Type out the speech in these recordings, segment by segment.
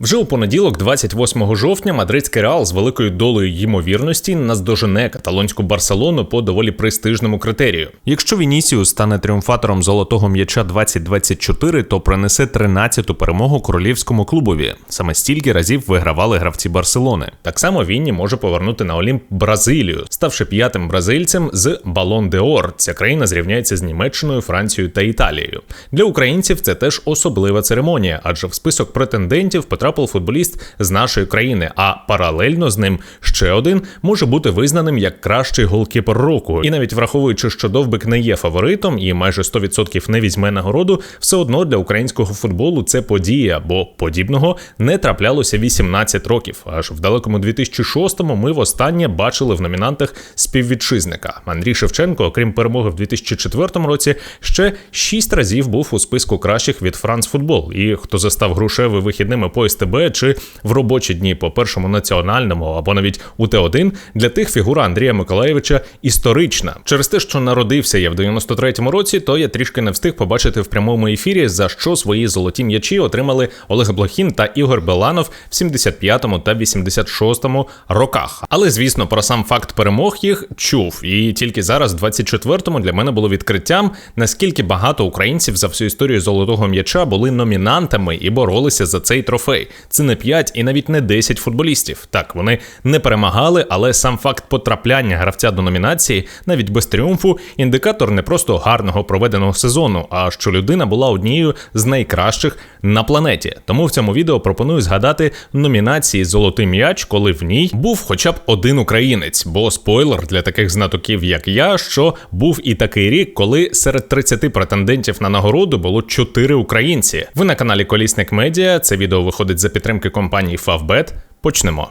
Вже у понеділок, 28 жовтня, мадридський реал з великою долею ймовірності наздожене каталонську Барселону по доволі престижному критерію. Якщо Вінісіус стане тріумфатором золотого м'яча 2024, то принесе 13-ту перемогу королівському клубові. Саме стільки разів вигравали гравці Барселони. Так само Вінні може повернути на Олімп Бразилію, ставши п'ятим бразильцем з Балон де Ор. Ця країна зрівняється з Німеччиною, Францією та Італією. Для українців це теж особлива церемонія, адже в список претендентів потрапив футболіст з нашої країни, а паралельно з ним ще один може бути визнаним як кращий голкіпер року. І навіть враховуючи, що довбик не є фаворитом і майже 100% не візьме нагороду, все одно для українського футболу це подія, бо подібного не траплялося 18 років. Аж в далекому 2006-му ми востаннє бачили в номінантах співвітчизника. Андрій Шевченко, окрім перемоги в 2004 році, ще 6 разів був у списку кращих від Франц Футбол. І хто застав грушевий вихідними поїзд СТБ чи в робочі дні по першому національному або навіть у Т1 для тих фігура Андрія Миколаєвича історична. Через те, що народився я в 93-му році, то я трішки не встиг побачити в прямому ефірі, за що свої золоті м'ячі отримали Олег Блохін та Ігор Беланов в 75-му та 86-му роках. Але звісно, про сам факт перемог їх чув. І тільки зараз, в 24-му, для мене було відкриттям, наскільки багато українців за всю історію золотого м'яча були номінантами і боролися за цей трофей. Це не 5 і навіть не 10 футболістів. Так, вони не перемагали, але сам факт потрапляння гравця до номінації, навіть без тріумфу, індикатор не просто гарного проведеного сезону, а що людина була однією з найкращих на планеті. Тому в цьому відео пропоную згадати номінації Золотий м'яч, коли в ній був хоча б один українець. Бо спойлер для таких знатоків, як я, що був і такий рік, коли серед 30 претендентів на нагороду було 4 українці. Ви на каналі Колісник Медіа. Це відео виходить за підтримки компанії Favbet. Почнемо.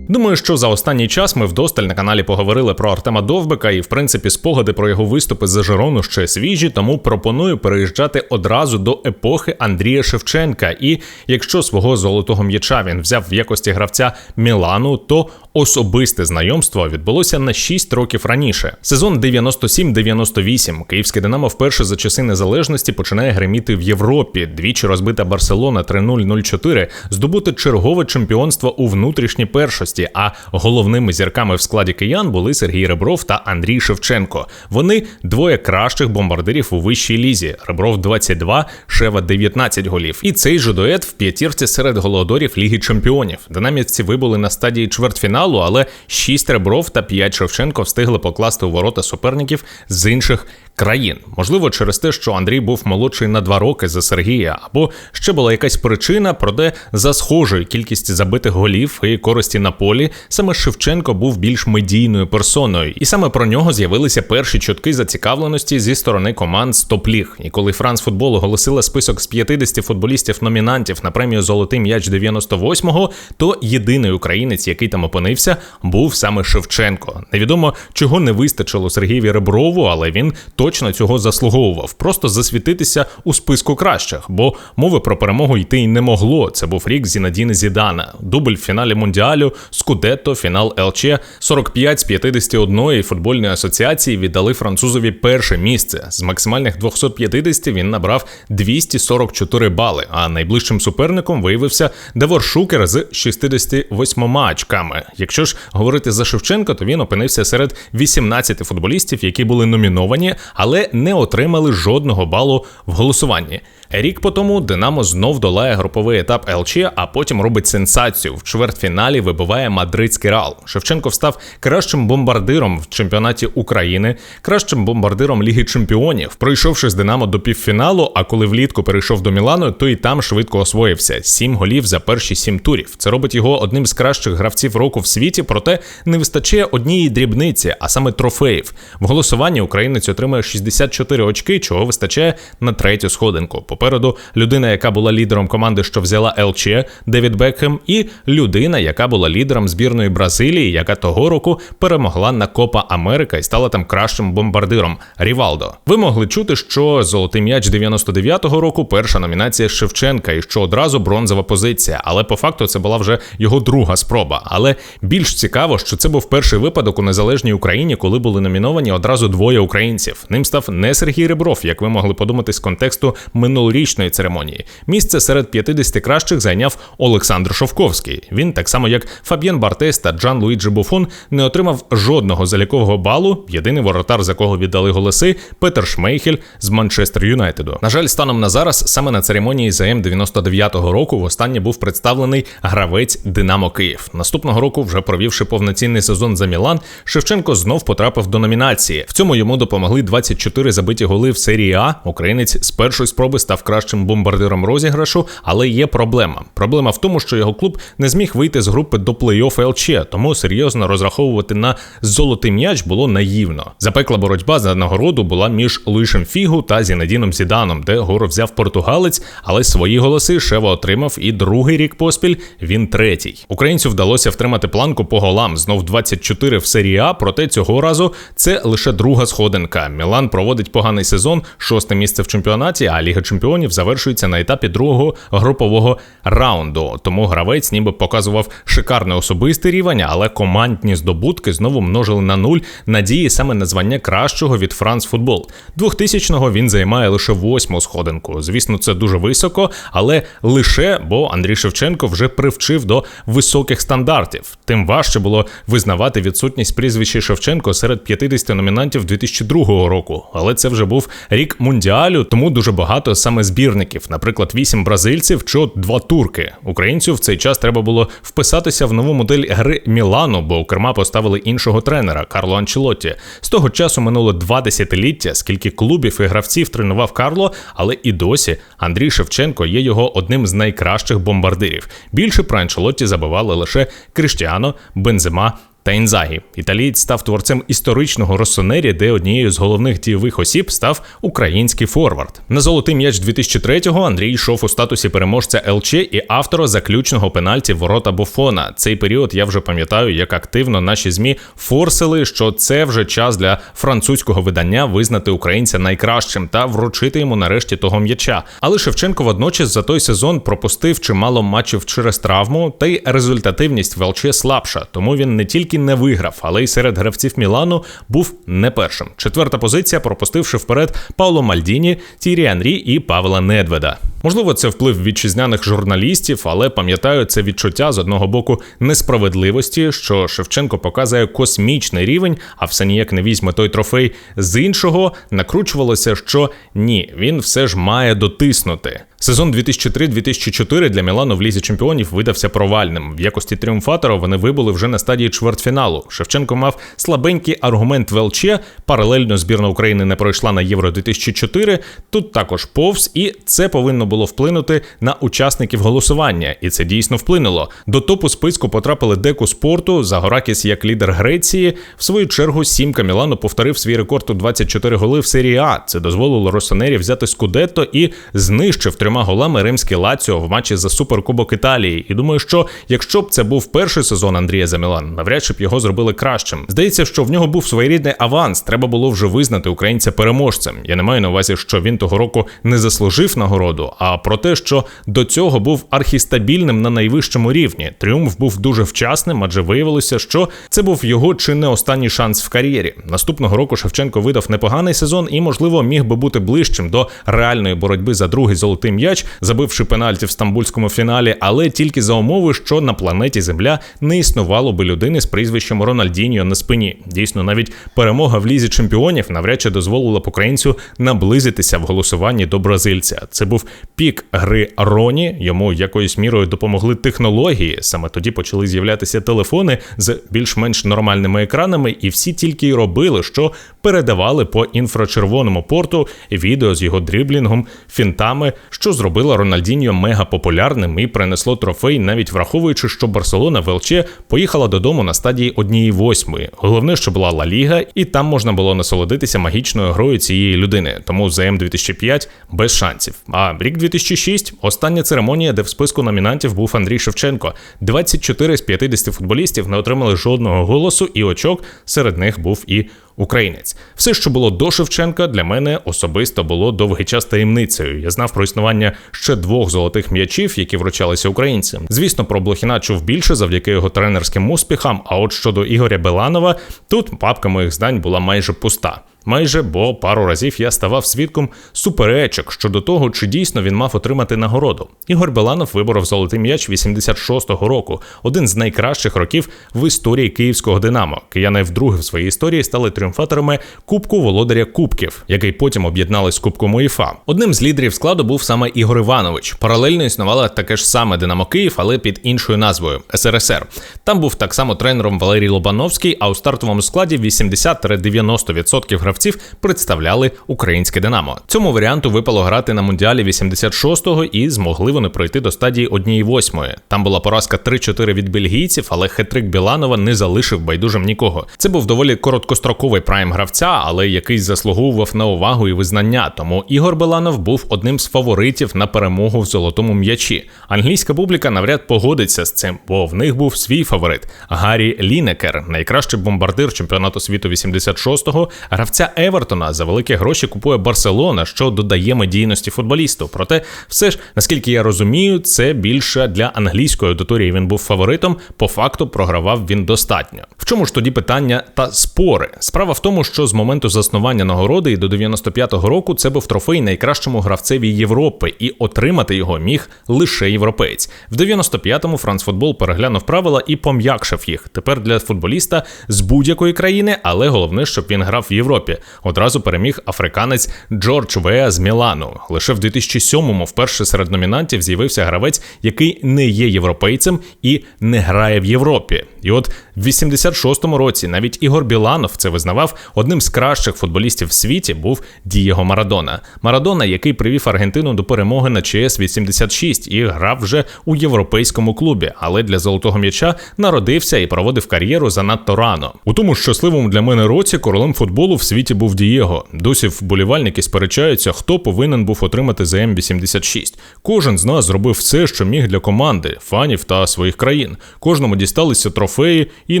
Думаю, що за останній час ми вдосталь на каналі поговорили про Артема Довбика, і в принципі спогади про його виступи за Жирону ще свіжі, тому пропоную переїжджати одразу до епохи Андрія Шевченка. І якщо свого золотого м'яча він взяв в якості гравця Мілану, то особисте знайомство відбулося на 6 років раніше. Сезон 97-98 Київське Динамо вперше за часи незалежності починає греміти в Європі. Двічі розбита Барселона 3-0-0-4, здобути чергове чемпіонство у внутрішній першості. А головними зірками в складі киян були Сергій Ребров та Андрій Шевченко. Вони двоє кращих бомбардирів у вищій лізі. Ребров 22, Шева 19 голів. І цей же дует в п'ятірці серед голодорів Ліги Чемпіонів. Динамівці вибули на стадії чвертьфіналу, але 6 Ребров та 5 Шевченко встигли покласти у ворота суперників з інших країн. Можливо, через те, що Андрій був молодший на два роки за Сергія, або ще була якась причина, проте за схожою кількістю забитих голів і користі на полі саме Шевченко був більш медійною персоною, і саме про нього з'явилися перші чутки зацікавленості зі сторони команд з топ-ліг. І коли Франц футбол оголосила список з 50 футболістів-номінантів на премію Золотий м'яч 98-го, то єдиний українець, який там опинився, був саме Шевченко. Невідомо чого не вистачило Сергієві Реброву, але він точно цього заслуговував. Просто засвітитися у списку кращих, бо мови про перемогу йти й не могло. Це був рік Зінадіни Зідана, дубль в фіналі Мундіалю, Скудетто, фінал ЛЧ, 45 з 51 футбольної асоціації віддали французові перше місце. З максимальних 250 він набрав 244 бали. А найближчим суперником виявився Девор Шукер з 68 очками. Якщо ж говорити за Шевченка, то він опинився серед 18 футболістів, які були номіновані, але не отримали жодного балу в голосуванні. Рік по тому Динамо знов долає груповий етап ЛЧ, а потім робить сенсацію. В чвертьфіналі вибиває мадридський Реал. Шевченко став кращим бомбардиром в чемпіонаті України, кращим бомбардиром Ліги Чемпіонів, пройшовши з Динамо до півфіналу. А коли влітку перейшов до Мілану, то і там швидко освоївся. Сім голів за перші сім турів. Це робить його одним з кращих гравців року в світі, проте не вистачає однієї дрібниці, а саме трофеїв. В голосуванні українець отримує 64 очки, чого вистачає на третю сходинку. Попереду людина, яка була лідером команди, що взяла ЛЧ, Девід Бекхем, і людина, яка була лідером збірної Бразилії, яка того року перемогла на Копа Америка і стала там кращим бомбардиром Рівалдо. Ви могли чути, що золотий м'яч 99-го року перша номінація Шевченка, і що одразу бронзова позиція. Але по факту це була вже його друга спроба. Але більш цікаво, що це був перший випадок у незалежній Україні, коли були номіновані одразу двоє українців. Ним став не Сергій Ребров, як ви могли подумати з контексту минулорічної церемонії. Місце серед 50 кращих зайняв Олександр Шовковський. Він, так само як Фаб'єн Бартес та Джан Луїджі Буфон, не отримав жодного залікового балу. Єдиний воротар, за кого віддали голоси, Петер Шмейхель з Манчестер Юнайтеду. На жаль, станом на зараз саме на церемонії ЗМ 99-го року востаннє був представлений гравець Динамо Київ. Наступного року, вже провівши повноцінний сезон за Мілан, Шевченко знов потрапив до номінації. В цьому йому допомогли 24 забиті голи в серії А. Українець з першої спроби став кращим бомбардиром розіграшу, але є проблема. Проблема в тому, що його клуб не зміг вийти з групи до плей-офф ЛЧ, тому серйозно розраховувати на золотий м'яч було наївно. Запекла боротьба за нагороду була між Луїшем Фігу та Зінедіном Зіданом, де гору взяв португалець, але свої голоси Шева отримав і другий рік поспіль. Він третій. Українцю вдалося втримати планку по голам. Знов 24 в серії А, проте цього разу це лише друга сходинка. Мілан проводить поганий сезон, шосте місце в чемпіонаті, а Ліга Чемпіонів завершується на етапі другого групового раунду. Тому гравець ніби показував шикарний особистий рівень, але командні здобутки знову множили на нуль надії саме на звання кращого від Франц Футбол. 2000-го він займає лише восьму сходинку. Звісно, це дуже високо, але лише бо Андрій Шевченко вже привчив до високих стандартів. Тим важче було визнавати відсутність прізвища Шевченко серед 50 номінантів 2002 року. Але це вже був рік мундіалю, тому дуже багато саме збірників, наприклад, вісім бразильців чи два турки. Українцю в цей час треба було вписатися в нову модель гри Мілану, бо у керма поставили іншого тренера Карло Анчелотті. З того часу минуло два десятиліття, скільки клубів і гравців тренував Карло, але і досі Андрій Шевченко є його одним з найкращих бомбардирів. Більше про Анчелотті забивали лише Криштіано, Бензема та Інзагі. Італієць став творцем історичного Россонері, де однією з головних дієвих осіб став український форвард. На золотий м'яч 2003-го Андрій йшов у статусі переможця ЛЧ і автора заключного пенальті ворота Буфона. Цей період я вже пам'ятаю, як активно наші змі форсили, що це вже час для французького видання визнати українця найкращим та вручити йому нарешті того м'яча. Але Шевченко водночас за той сезон пропустив чимало матчів через травму, та й результативність в ЛЧ слабша, тому він не тільки не виграв, але й серед гравців Мілану був не першим. Четверта позиція, пропустивши вперед Пауло Мальдіні, Тірі Анрі і Павла Недведа. Можливо, це вплив вітчизняних журналістів, але пам'ятаю це відчуття з одного боку несправедливості, що Шевченко показує космічний рівень, а все ніяк не візьме той трофей. З іншого накручувалося, що ні, він все ж має дотиснути. Сезон 2003-2004 для Мілану в лізі чемпіонів видався провальним. В якості тріумфатора вони вибули вже на стадії чвертьфіналу. Шевченко мав слабенький аргумент в ЛЧ, Паралельно збірна України не пройшла на Євро 2004. Тут також повз, і це повинно було вплинути на учасників голосування. І це дійсно вплинуло. До топу списку потрапили деку спорту. Загоракіс як лідер Греції. В свою чергу сімка Мілану повторив свій рекорд у 24 голи в серії А. Це дозволило Росонері взяти Скудетто і знищив трьома голами римський Лаціо в матчі за суперкубок Італії. І думаю, що якщо б це був перший сезон Андрія за Мілан, навряд чи б його зробили кращим. Здається, що в нього був своєрідний аванс. Треба було вже визнати українця переможцем. Я не маю на увазі, що він того року не заслужив нагороду, а про те, що до цього був архістабільним на найвищому рівні. Тріумф був дуже вчасним, адже виявилося, що це був його чи не останній шанс в кар'єрі. Наступного року Шевченко видав непоганий сезон і, можливо, міг би бути ближчим до реальної боротьби за другий золотий м'яч, забивши пенальті в стамбульському фіналі, але тільки за умови, що на планеті Земля не існувало би людини з прізвищем Рональдіньо на спині. Дійсно, навіть перемога в лізі чемпіонів навряд чи дозволила б українцю наблизитися в голосуванні до бразильця. Це був пік гри Роні. Йому якоюсь мірою допомогли технології. Саме тоді почали з'являтися телефони з більш-менш нормальними екранами, і всі тільки й робили, що передавали по інфрачервоному порту відео з його дріблінгом, фінтами, що зробило Рональдіньо мега популярним і принесло трофей, навіть враховуючи, що Барселона в ЛЧ поїхала додому на стадії однієї восьмої. Головне, що була Ла Ліга, і там можна було насолодитися магічною грою цієї людини. Тому ЗМ 2005 без шансів. А рік 2006 – остання церемонія, де в списку номінантів був Андрій Шевченко. 24 з 50 футболістів не отримали жодного голосу і очок. Серед них був і українець. Все, що було до Шевченка, для мене особисто було довгий час таємницею. Я знав про існування ще двох золотих м'ячів, які вручалися українцям. Звісно, про Блохіна чув більше завдяки його тренерським успіхам. А от щодо Ігоря Беланова, тут папка моїх знань була майже пуста. Майже, бо пару разів я ставав свідком суперечок щодо того, чи дійсно він мав отримати нагороду. Ігор Беланов виборов золотий м'яч 86-го року, один з найкращих років в історії київського Динамо. Кияни вдруге в своїй історії стали тріумфаторами Кубку Володаря Кубків, який потім об'єднали з Кубком УЄФА. Одним з лідерів складу був саме Ігор Іванович. Паралельно існувало таке ж саме Динамо Київ, але під іншою назвою СРСР. Там був так само тренером Валерій Лобановський, а у стартовому складі 80-90% гравців представляли українське Динамо. Цьому варіанту випало грати на мундіалі 86-го і змогли вони пройти до стадії 1-8. Там була поразка 3-4 від бельгійців, але хетрик Біланова не залишив байдужим нікого. Це був доволі короткостроковий прайм гравця, але який заслуговував на увагу і визнання. Тому Ігор Беланов був одним з фаворитів на перемогу в золотому м'ячі. Англійська публіка навряд погодиться з цим, бо в них був свій фаворит Гаррі Лінекер, найкращий бомбардир чемпіонату світу 86-го, гравця Евертона за великі гроші купує Барселона, що додає медійності футболісту. Проте, все ж, наскільки я розумію, це більше для англійської аудиторії він був фаворитом. По факту програвав він достатньо. В чому ж тоді питання та спори? Справа в тому, що з моменту заснування нагороди і до 95-го року це був трофей найкращому гравцеві Європи, і отримати його міг лише європеєць. В 95-му Францфутбол переглянув правила і пом'якшив їх. Тепер для футболіста з будь-якої країни, але головне, щоб він грав в Європі. Одразу переміг африканець Джордж Веа з Мілану. Лише в 2007-му вперше серед номінантів з'явився гравець, який не є європейцем і не грає в Європі. І от в 86-му році навіть Ігор Біланов це визнавав одним з кращих футболістів в світі був Дієго Марадона. Марадона, який привів Аргентину до перемоги на ЧС 86 і грав вже у європейському клубі, але для золотого м'яча народився і проводив кар'єру занадто рано. У тому щасливому для мене році королем футболу в світі був Дієго. Досі вболівальники сперечаються, хто повинен був отримати ЗМ 86 Кожен з нас зробив все, що міг для команди, фанів та своїх країн. Кожному дісталися трофеї і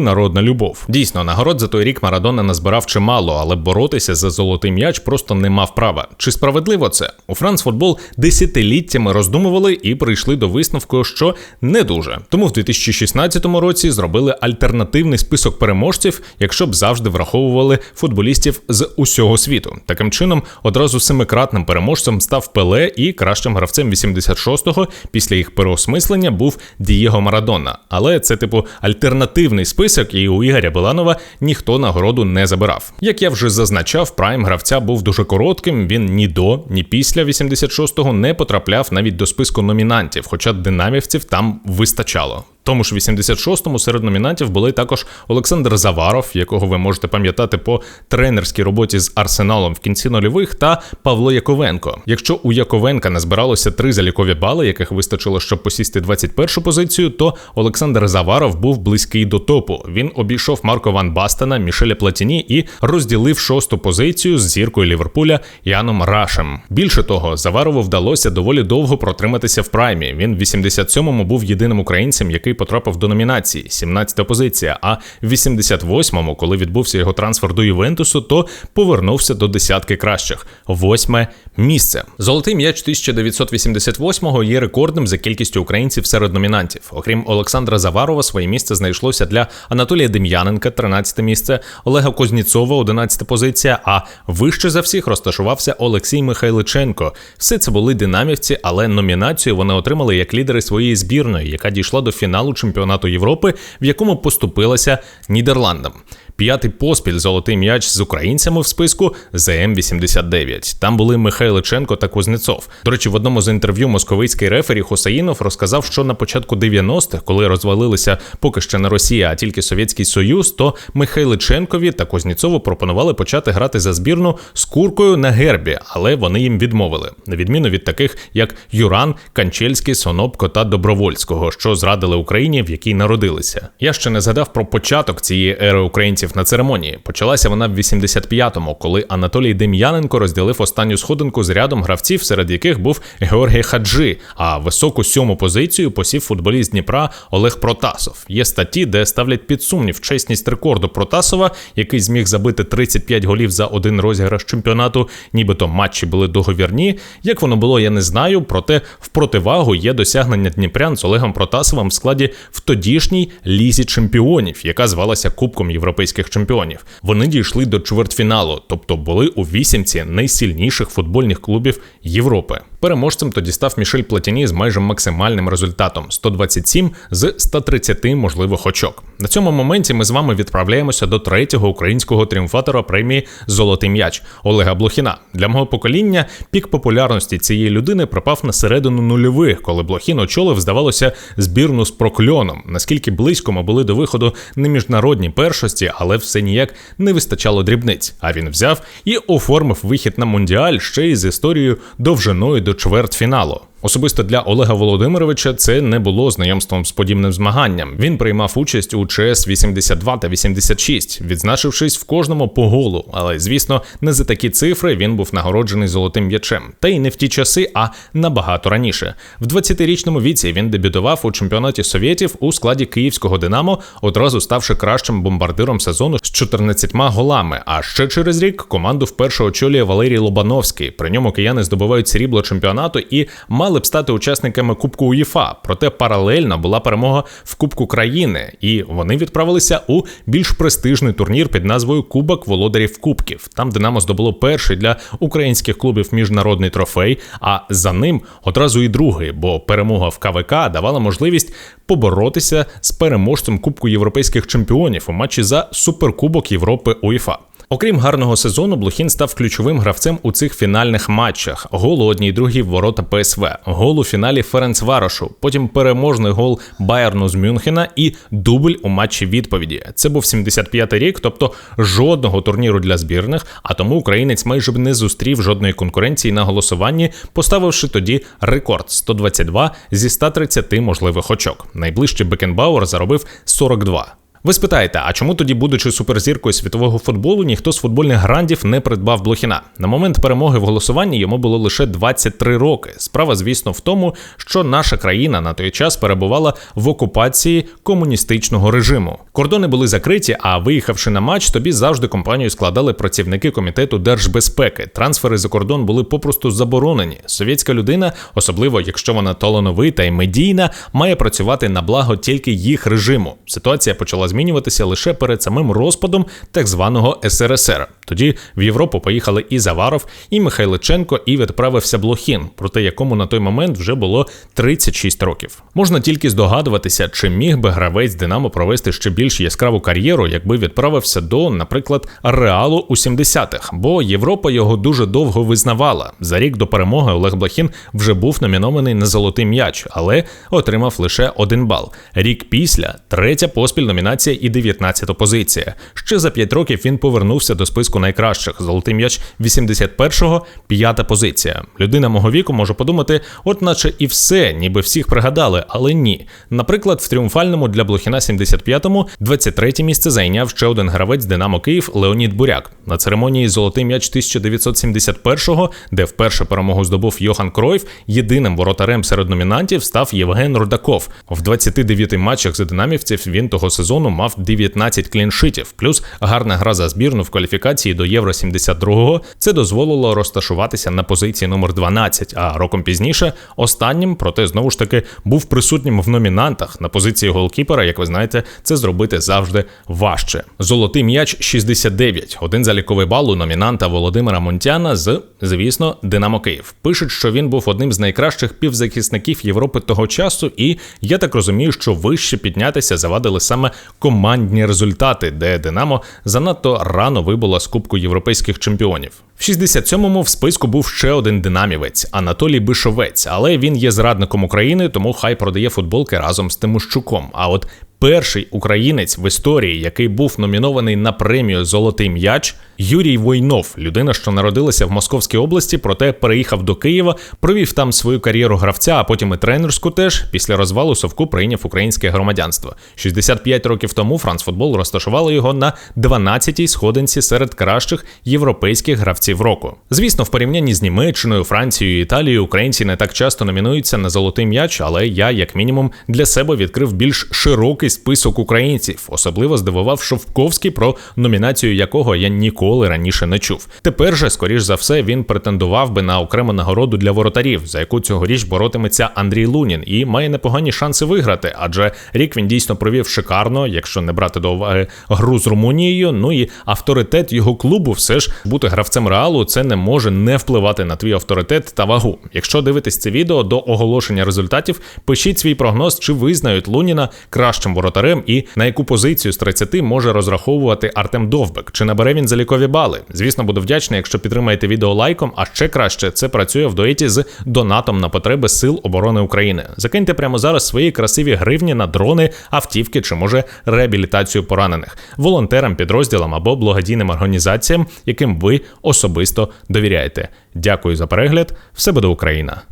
народна любов. Дійсно, нагород за той рік Марадона назбирав чимало, але боротися за золотий м'яч просто не мав права. Чи справедливо це? У Франц футбол десятиліттями роздумували і прийшли до висновку, що не дуже. Тому в 2016 році зробили альтернативний список переможців, якщо б завжди враховували футболістів з усього світу. Таким чином, одразу семикратним переможцем став Пеле і кращим гравцем 86-го після їх переосмислення був Дієго Марадона. Але це типу альтернативний список, і у Ігоря Беланова ніхто нагороду не забирав. Як я вже зазначав, прайм гравця був дуже коротким. Він ні до, ні після 86-го не потрапляв навіть до списку номінантів, хоча динамівців там вистачало. Тому ж 86-му серед номінантів були також Олександр Заваров, якого ви можете пам'ятати по тренерській роботі з Арсеналом в кінці нульових, та Павло Яковенко. Якщо у Яковенка назбиралося три залікові бали, яких вистачило, щоб посісти 21-шу позицію, то Олександр Заваров був близький до топу. Він обійшов Марко Ван Бастена, Мішеля Платіні і розділив шосту позицію з зіркою Ліверпуля Яном Рашем. Більше того, Заварову вдалося доволі довго протриматися в праймі. Він в 87-му був єдиним українцем, який потрапив до номінації, 17-та позиція. А в 88-му, коли відбувся його трансфер до Ювентусу, то повернувся до десятки кращих. Восьме місце. Золотий м'яч 1988-го є рекордним за кількістю українців серед номінантів. Окрім Олександра Заварова, своє місце знайшлося для Анатолія Дем'яненка, 13 місце, Олега Козніцова, 11 позиція. А вище за всіх розташувався Олексій Михайличенко. Все це були динамівці, але номінацію вони отримали як лідери своєї збірної, яка дійшла до фіналу чемпіонату Європи, в якому поступилася Нідерландам. П'ятий поспіль золотий м'яч з українцями в списку ЗМ-89. Там були Михайличенко та Кузнецов. До речі, в одному з інтерв'ю московицький рефері Хусаїнов розказав, що на початку 90-х, коли розвалилися поки ще не Росія, а тільки Совєтський Союз, то Михайличенкові та Кузнєцову пропонували почати грати за збірну з куркою на гербі, але вони їм відмовили, на відміну від таких, як Юран, Канчельський, Сонопко та Добровольського, що зрадили Україні, в якій народилися. Я ще не згадав про початок цієї ери українців на церемонії. Почалася вона в 85-му, коли Анатолій Дем'яненко розділив останню сходинку з рядом гравців, серед яких був Георгій Хаджи. А високу сьому позицію посів футболіст Дніпра Олег Протасов. Є статті, де ставлять під сумнів чесність рекорду Протасова, який зміг забити 35 голів за один розіграш чемпіонату, нібито матчі були договірні. Як воно було, я не знаю. Проте в противагу є досягнення Дніпрян з Олегом Протасовим в складі в тодішній лізі чемпіонів, яка звалася Кубком Європейського європейських чемпіонів. Вони дійшли до чвертьфіналу, тобто були у вісімці найсильніших футбольних клубів Європи. Переможцем тоді став Мішель Платіні з майже максимальним результатом 127 з 130 можливих очок. На цьому моменті ми з вами відправляємося до третього українського тріумфатора премії Золотий м'яч Олега Блохіна. Для мого покоління пік популярності цієї людини припав на середину нульових, коли Блохін очолив, здавалося, збірну з прокльоном. Наскільки близько ми були до виходу не міжнародні першості, але все ніяк не вистачало дрібниць. А він взяв і оформив вихід на мундіаль ще й з історією довжиною до чвертьфіналу. Особисто для Олега Володимировича це не було знайомством з подібним змаганням. Він приймав участь у ЧС 82 та 86, відзначившись в кожному по голу. Але звісно, не за такі цифри він був нагороджений золотим м'ячем. Та й не в ті часи, а набагато раніше. В 20-річному віці він дебютував у чемпіонаті совєтів у складі київського Динамо, одразу ставши кращим бомбардиром сезону з 14 голами. А ще через рік команду вперше очолює Валерій Лобановський. При ньому кияни здобувають срібло чемпіонату і мали мали б стати учасниками Кубку УЄФА, проте паралельно була перемога в Кубку країни, і вони відправилися у більш престижний турнір під назвою Кубок Володарів Кубків. Там Динамо здобуло перший для українських клубів міжнародний трофей. А за ним одразу і другий, бо перемога в КВК давала можливість поборотися з переможцем Кубку європейських чемпіонів у матчі за Суперкубок Європи УЄФА. Окрім гарного сезону, Блохін став ключовим гравцем у цих фінальних матчах: гол у одній другій в ворота ПСВ, гол у фіналі Ференцварошу, потім переможний гол Байерну з Мюнхена і дубль у матчі відповіді. Це був 75-й рік, тобто жодного турніру для збірних. А тому українець майже б не зустрів жодної конкуренції на голосуванні, поставивши тоді рекорд 122 зі 130 можливих очок. Найближчий Бекенбауер заробив 42. Ви спитаєте, а чому тоді, будучи суперзіркою світового футболу, ніхто з футбольних грандів не придбав Блохіна? На момент перемоги в голосуванні йому було лише 23 роки. Справа, звісно, в тому, що наша країна на той час перебувала в окупації комуністичного режиму. Кордони були закриті, а виїхавши на матч, тобі завжди компанію складали працівники комітету держбезпеки. Трансфери за кордон були попросту заборонені. Совєтська людина, особливо якщо вона талановита і медійна, має працювати на благо тільки їх режиму. Ситуація почала змінюватися лише перед самим розпадом так званого СРСР. Тоді в Європу поїхали і Заваров, і Михайличенко, і відправився Блохін, проти якому на той момент вже було 36 років. Можна тільки здогадуватися, чи міг би гравець Динамо провести ще більш яскраву кар'єру, якби відправився до, наприклад, Реалу у 70-х, бо Європа його дуже довго визнавала. За рік до перемоги Олег Блохін вже був номінований на золотий м'яч, але отримав лише один бал. Рік після третя поспіль номінація і 19-та позиція. Ще за 5 років він повернувся до списку найкращих. Золотий м'яч 81-го, п'ята позиція. Людина мого віку може подумати, от наче і все, ніби всіх пригадали, але ні. Наприклад, в тріумфальному для Блохіна 75-му 23 місце зайняв ще один гравець Динамо Київ Леонід Буряк. На церемонії Золотий м'яч 1971-го, де вперше перемогу здобув Йохан Кройф, єдиним воротарем серед номінантів став Євген Рудаков. В 29 матчах за динамівців він того сезону мав 19 кліншитів, плюс гарна гра за збірну в кваліфікації до Євро 72-го це дозволило розташуватися на позиції номер 12, а роком пізніше останнім, проте знову ж таки був присутнім в номінантах на позиції голкіпера. Як ви знаєте, це зробити завжди важче. Золотий м'яч 69, один заліковий бал у номінанта Володимира Монтяна з, звісно, Динамо Київ. Пишуть, що він був одним з найкращих півзахисників Європи того часу, і я так розумію, що вище піднятися завадили саме командні результати, де Динамо занадто рано вибула з Кубку європейських чемпіонів. В 67-му в списку був ще один динамівець Анатолій Бишовець, але він є зрадником України, тому хай продає футболки разом з Тимощуком. А от перший українець в історії, який був номінований на премію Золотий м'яч, Юрій Войнов, людина, що народилася в Московській області, проте переїхав до Києва, провів там свою кар'єру гравця, а потім і тренерську теж. Після розвалу Совку прийняв українське громадянство. 65 років тому Францфутбол розташувало його на 12-й сходинці серед кращих європейських гравців року. Звісно, в порівнянні з Німеччиною, Францією Італією українці не так часто номінуються на золотий м'яч, але я, як мінімум, для себе відкрив більш широкий список українців. Особливо здивував Шовковський, про номінацію якого я ніколи раніше не чув. Тепер же, скоріш за все, він претендував би на окрему нагороду для воротарів, за яку цьогоріч боротиметься Андрій Лунін, і має непогані шанси виграти, адже рік він дійсно провів шикарно, якщо не брати до уваги гру з Румунією. Ну і авторитет його клубу, все ж бути гравцем реалу, це не може не впливати на твій авторитет та вагу. Якщо дивитись це відео до оголошення результатів, пишіть свій прогноз, чи визнають Луніна кращим воротарем і на яку позицію з 30 може розраховувати Артем Довбек, чи набере він залікові бали. Звісно, буду вдячний, якщо підтримаєте відео лайком, а ще краще це працює в дуеті з донатом на потреби Сил оборони України. Закиньте прямо зараз свої красиві гривні на дрони, автівки чи може реабілітацію поранених, волонтерам, підрозділам або благодійним організаціям, яким ви особисто довіряєте. Дякую за перегляд. Все буде Україна!